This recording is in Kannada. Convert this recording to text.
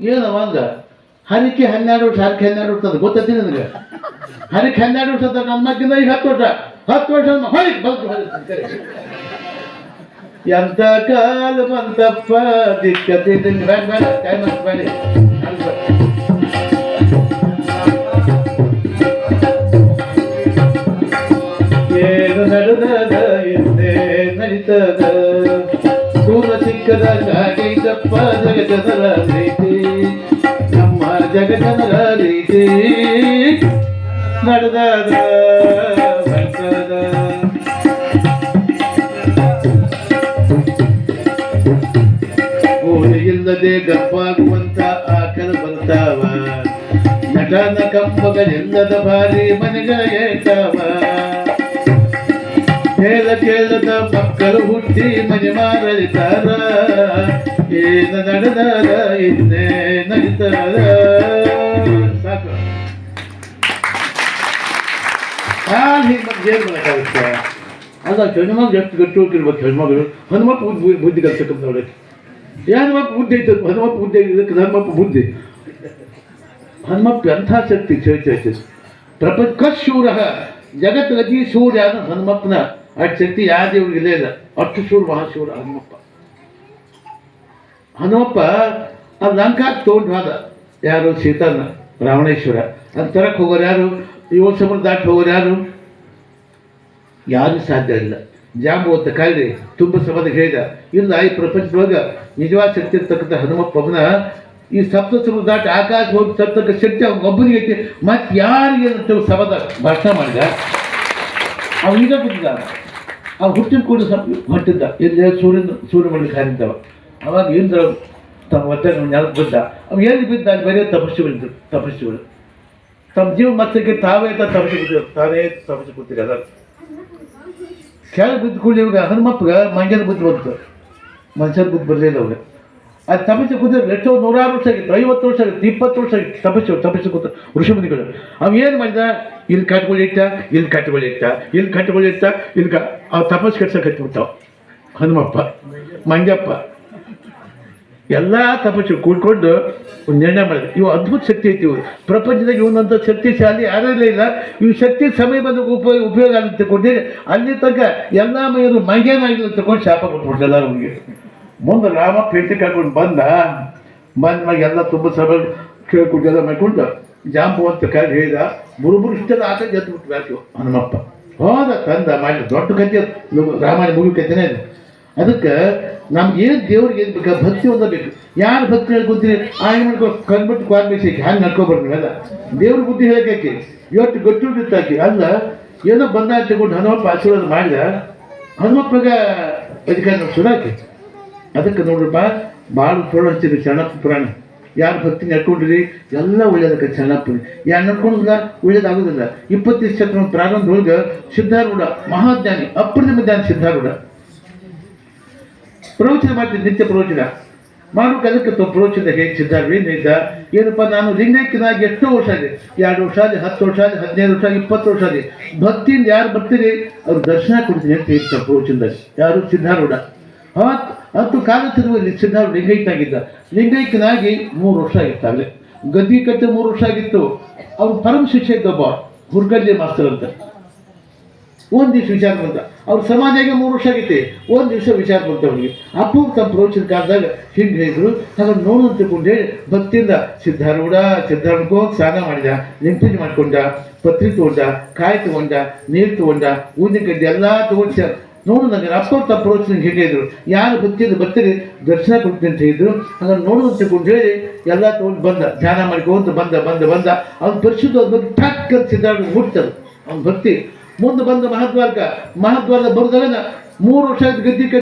ಏನವ ಅಂದ ಹರಿಕೆ ಹನ್ನೆರಡು ವರ್ಷ ಹರಕೆ ಹನ್ನೆರಡು ವರ್ಷ ಅಂತ ಗೊತ್ತೈತಿ ನಿನಗೆ ಹರಿಕೆ ಹನ್ನೆರಡು ವರ್ಷ ಅಂತ ನನ್ನ ಮಕ್ಕಿಂದ ಈಗ ಹತ್ತು ವರ್ಷ ಹತ್ತು ವರ್ಷ ಅಂದ ಹೊಯ್ ಬಂತು ಹೊಯ್ ಅಂತ ಕರೆ. ಎಂತ ಕಾಲ ಬಂತಪ್ಪ ದಿಕ್ಕತಿ ಬೇಡ ಬೇಡ ಕೈ ಮತ್ತೆ ಬೇಡ ಅಲ್ಪ. ಏನು ನಡೆದದ ಎಂದೇ ನಡೀತದ ದೂರ ಸಿಕ್ಕದ ಕಾಗೈತಪ್ಪ ಜಗಜನರ ನಡೆದದ ಬರ್ತದ ಗೋಡೆ ಇಲ್ಲದೆ ಗಪ್ಪಾಗುವಂತ ಆಕಲ ಬಂತಾವ. ನಟನ ಕಂಬಗಳೆಲ್ಲದ ಬಾರಿ ಮನೆಗಳ ಏಟಾವ ಹೇಳ ಕೇಳದ ಮಕ್ಕಳು ಹುಟ್ಟಿ ಮನೆ ಮಾರಲಿತಾರ ಏನ ನಡೆದಾರ, ಇನ್ನೇ ನಡೀತಾರ. ಹಿಂಗೆ ಮತ್ತೆ ಏನು ಮಾಡೋಕ್ಕಾಗುತ್ತೆ ಅಲ್ಲ ಹೆಣ್ಮಕ್ಳು ಎಷ್ಟು ಗಟ್ಟಿ ಹೋಗಿರ್ಬೇಕು ಹೆಣ್ಮಗಳು ಹನುಮಪ್ಪ ಬುದ್ಧಿ ಬುದ್ಧಿ ಕಲ್ಸಕ್ಕಂತ ನೋಡಕ್ಕೆ ಹನುಮಪ್ಪ ಬುದ್ಧಿ ಐತೆ ಹನುಮಪ್ಪ ಬುದ್ಧಿ ಇದಕ್ಕೆ ಹನುಮಪ್ಪ ಬುದ್ಧಿ ಹನುಮಪ್ಪ ಎಂಥ ಶಕ್ತಿ ಚೈತೈತೆ ಪ್ರಪಂಚ ಶೂರ ಜಗತ್ತಿಗತಿ ಶೂರ ಯಾರು ಹನುಮಪ್ಪನ ಅಷ್ಟು ಶಕ್ತಿ ಯಾವ ದೇವ್ರಿಗೆ ಇಲ್ಲೇ ಇಲ್ಲ ಅಷ್ಟು ಶೂರ ಮಹಾಶೂರ ಹನುಮಪ್ಪ ಹನುಮಪ್ಪ ಅದು ಲಂಕಾಕ್ ತೊಗೊಂಡು ಹೋದ ಯಾರು ಸೀತಾನ ರಾವಣೇಶ್ವರ ಅದು ತರಕ್ಕೆ ಹೋಗೋರು ಯಾರು ಏಳು ಸಮುದ್ರ ದಾಟಿ ಹೋಗೋರು ಯಾರು ಯಾರು ಸಾಧ್ಯ ಇಲ್ಲ. ಜಾಂಬುವಂತ ಕಾಯ್ದೆ ತುಂಬ ಸಮಾಧಿ ಹೇಳಿದ. ಇಲ್ಲ, ಈ ಪ್ರಪಂಚದೊಳಗೆ ನಿಜವಾದ ಶಕ್ತಿ ಇರ್ತಕ್ಕಂಥ ಹನುಮಪ್ಪನ ಈ ಸಪ್ತ ಸಮುದ್ರ ದಾಟಿ ಆಕಾಶ ಹೋಗಿ ಸತ್ತಕ್ಕ ಶಕ್ತಿ ಅವ್ನ ಒಬ್ಬನಿಗೆ ಐತಿ. ಮತ್ತೆ ಯಾರಿಗೆ ಸಮಾಧ ಭಾಷಣ ಮಾಡಿದ? ಅವ ಈಗ ಬಿಟ್ಟಿದ್ದ ಆ ಹುಟ್ಟಿದ ಕೂಡ ಸಪ್ ಹೊಟ್ಟಿದ್ದ ಇಲ್ಲಿ ಸೂರ್ಯನ, ಸೂರ್ಯ ಮಾಡಲಿಕ್ಕೆ ಹಾರಿದ್ದವ ಅವಾಗ ಇಂದ್ರ ತಮ್ಮ ಒತ್ತೆ ನೆಲಕ್ಕೆ ಬಿದ್ದ ಅವ್ ಎಲ್ಲಿ ಬಿದ್ದ? ಅಲ್ಲಿ ತಪಸ್ಸು ತಪಸ್ಸುಗಳಿದ್ರು ತಪಸ್ಸುಗಳು ತಮ್ಮ ಜೀವ ಮತ್ತಕ್ಕೆ ತಾವೇ ತಪಸ್ಸು ಕೂತಿದ್ರು ತಾವೇ ತಪಸ್ಸು ಕೂತಿರಿ ಅದ ಕೆಳಗೆ ಬಿದ್ದು ಕೂಡಲಿ ಇವಾಗ ಹನುಮಪ್ಪಗೆ ಮಂಡ್ಯದ ಬುದ್ಧಿ ಬಂತು. ಮನುಷ್ಯರ ಬುದ್ಧಿ ಬರಲಿಲ್ಲ ಅವ್ರಿಗೆ ಅದು ತಪಸ್ಸು ಕೂತಿದ್ರು ಎಷ್ಟೋ ನೂರಾರು ವರ್ಷ ಆಗಿತ್ತು, ಐವತ್ತು ವರ್ಷ ಆಗಿತ್ತು, ಇಪ್ಪತ್ತು ವರ್ಷ ಆಗಿತ್ತು ತಪಸ್ಸು ತಪಸ್ಸು ಕೂತ ಋಷಿಮುನಿಗಳು ಅವ ಏನು ಮಾಡಿದ? ಇಲ್ಲಿ ಕಟ್ಗಳು ಇಟ್ಟ ಇಲ್ಲಿ ಕಟ್ಗಳು ಇಟ್ಟ ಇಲ್ಲಿ ಕಟ್ಗಳು ಇತ್ತ ಇಲ್ಲಿ ಕ ಆ ತಪಸ್ಸು ಕಟ್ಸಕ್ಕೆ ಹತ್ಬಿಡ್ತಾವ ಹನುಮಪ್ಪ, ಮಂಜಪ್ಪ ಎಲ್ಲ ತಪಸ್ಸು ಕೂಡ್ಕೊಂಡು ಒಂದು ನಿರ್ಣಯ ಮಾಡಿದೆ ಇವು ಅದ್ಭುತ ಶಕ್ತಿ ಐತಿ ಇವರು ಪ್ರಪಂಚದಾಗ ಇವನಂತ ಶಕ್ತಿಶಾಲಿ ಯಾರೂ ಇಲ್ಲ ಇವು ಶಕ್ತಿ ಸಮಯ ಬಂದು ಉಪಯೋಗ ಉಪಯೋಗ ಆಗುತ್ತೆ ಕೊಟ್ಟಿದೆ ಅಲ್ಲಿ ತನಕ ಎಲ್ಲ ಮೈಯರು ಮಂಗೇನಾಗಿಲ್ಲ ತಗೊಂಡು ಶಾಪ ಕೊಟ್ಬಿಟ್ಟು ಎಲ್ಲರೂ ಮುಂದೆ ರಾಮ ಕರ್ಕೊಂಡು ಬಂದ ಬಂದ ಎಲ್ಲ ತುಂಬ ಸಭೆ ಕೇಳ್ಕೊಂಡು ಎಲ್ಲ ಮಾಡ್ಕೊಂಡು ಜಾಂಬು ಅಂತ ಹೇಳಿದ ಬುರುಬುರು ಇಷ್ಟೆಲ್ಲ ಆಟ ಬ್ಯಾಕು ಹನುಮಪ್ಪ. ಹೋದ ತಂದ ಮಾಡಿ ದೊಡ್ಡ ಕಥೆ ರಾಮಾಯಣ ಮುಗಿ ಕಥೆನೇ ಅದಕ್ಕೆ ನಮ್ಗೆ ಏನು ದೇವ್ರಿಗೆ ಏನು ಬೇಕು? ಭಕ್ತಿ ಒಂದ ಬೇಕು. ಯಾರು ಭಕ್ತಿ ಹೇಳ್ಕೊಂತೀರಿ ಆಯ್ ಮಾಡ್ಕೊ? ಕಂಡ್ಬಿಟ್ಟು ಕ್ವಾರ್ಬೇಕು ಹ್ಯಾಂಗೆ ನಡ್ಕೊಬಾರ್ದು ಅಲ್ಲ? ದೇವ್ರ ಬುದ್ಧಿ ಹೇಳಕ್ಕೆ ಇವತ್ತು ಗೊತ್ತು ಬಿತ್ತಾಕಿ. ಅಲ್ಲ, ಏನೋ ಬಂದ ತಗೊಂಡು ಹನುಮಪ್ಪ ಆಶೀರ್ವಾದ ಮಾಡಿದ? ಹನುಮಪ್ಪಗ ಅಧಿಕಾರ ಸುಡಾಕಿ ಅದಕ್ಕೆ ನೋಡ್ರಪ್ಪ ಭಾಳ ಪುರಾಣ ಹಚ್ಚಿರಿ ಚೆನ್ನಪ್ಪ ಪುರಾಣ. ಯಾರು ಭಕ್ತಿ ನಡ್ಕೊಂಡಿರಿ? ಎಲ್ಲ ಒಳ್ಳೇದಕ್ಕೆ ಶರಣಪ್ಪ ಯಾರು ನಡ್ಕೊಂಡಿಲ್ಲ? ಒಳ್ಳೇದಾಗೋದಿಲ್ಲ. ಇಪ್ಪತ್ತು ಶತಮಾನ ಪ್ರಾರಂಭದೊಳಗೆ ಸಿದ್ಧಾರೂಢ ಮಹಾಜ್ಞಾನಿ, ಅಪ್ರತಿಮ ಜ್ಞಾನ ಸಿದ್ಧಾರೂಢ ಪ್ರವಚನ ಮಾಡ್ತೀನಿ, ನಿತ್ಯ ಪ್ರವಚನ ಮಾಡೋಕೆ ಅದಕ್ಕೆ ಪ್ರವಚನ ಹೇಗೆ ಸಿದ್ಧಾರೂಢ ಇದ್ದ ಏನಪ್ಪ, ನಾನು ಲಿಂಗೈಕ್ಯನಾಗಿ ಎಷ್ಟೋ ವರ್ಷ ಆಗಿದೆ. ಎರಡು ವರ್ಷ ಆಗಿದೆ, ಹತ್ತು ವರ್ಷ ಆಗಿದೆ, ಹದಿನೈದು ವರ್ಷ ಆಗಿ ಇಪ್ಪತ್ತು ವರ್ಷ ಆಗಿದೆ. ಭಕ್ತಿಯಿಂದ ಯಾರು ಬರ್ತೀರಿ? ಅವ್ರು ದರ್ಶನ ಕೊಡ್ತೀನಿ ಅಂತ ಹೇಳ್ತಾರೆ ಪ್ರವಚನದಲ್ಲಿ ಯಾರು? ಸಿದ್ಧಾರೂಢ. ಹತ್ತು ಹತ್ತು ಕಾಲ ತಿರುವಲ್ಲಿ ಸಿದ್ಧಾರೂಢ ಲಿಂಗೈಕ್ಯನಾಗಿದ್ದ ಲಿಂಗೈಕ್ಯನಾಗಿ ಮೂರು ವರ್ಷ ಆಗಿತ್ತು ಗದ್ದಿ ಕಟ್ಟೆ ಮೂರು ವರ್ಷ ಆಗಿತ್ತು. ಅವ್ರು ಪರಮ ಶಿಕ್ಷೆ ಇದ್ದೊಬ್ಬ ಹುರ್ಗಲ್ಲಿ ಮಾಸ್ತರ್ ಅಂತ. ಒಂದು ದಿವಸ ವಿಚಾರ ಬಂತ. ಅವ್ರು ಸಮಾನಾಗಿ ಮೂರು ವರ್ಷ ಆಗೈತಿ ಒಂದು ದಿವಸ ವಿಚಾರ ಬಂತ ಅವ್ರಿಗೆ. ಅಪ್ಪು ತಮ್ಮ ಪ್ರವಚನ ಕಾಲದಾಗ ಹಿಂಗೆ ಹೇಳಿದ್ರು ಹಾಗೆ ನೋಡು ಅಂತ ಹೇಳಿ, ಭಕ್ತಿಯಿಂದ ಸಿದ್ಧಾರೂಢ, ಸಿದ್ಧಾರೂಢಕ್ಕೆ ಹೋಗಿ ಸ್ನಾನ ಮಾಡಿದ ಲಿಂಪೂಜೆ ಮಾಡ್ಕೊಂಡ, ಪತ್ರಿ ತಗೊಂಡ, ಕಾಯಿ ತಗೊಂಡ, ನೀರು ತಗೊಂಡ ಊದಿನ ಕಡ್ಡಿ ಎಲ್ಲ ತಗೊಂಡು ನೋಡು ನನಗೆ ಅಪ್ಪ ತಮ್ಮ ಪ್ರವಚನ ಹಿಂಗೆ ಹೇಳಿದ್ರು. ಯಾರು ಭಕ್ತಿಯಿಂದ ಬರ್ತೀರಿ, ದರ್ಶನ ಕೊಡ್ತೀನಿ ಅಂತ ಹೇಳಿದ್ರು. ಹಾಗೆ ನೋಡು ಅಂತ ಹೇಳಿ, ಎಲ್ಲ ತಗೊಂಡು ಬಂದ. ಧ್ಯಾನ ಮಾಡ್ಕೊಂತ ಬಂದ ಬಂದ ಬಂದ. ಅವ್ನು ಪರಿಶುದ್ಧ ಅವ್ರ ಬಗ್ಗೆ ಟಕ್ ಅಂತ ಸಿದ್ಧಾರ್ಥ ಹುಡ್ತದ ಅವ್ನ ಭಕ್ತಿ ಮುಂದೆ ಬಂದ ಮಹಾದ್ವಾರಕ ಮಹಾದ್ವಾರದ ಬರುದಲ್ಲ ಮೂರು ವರ್ಷ ಗದ್ದಿ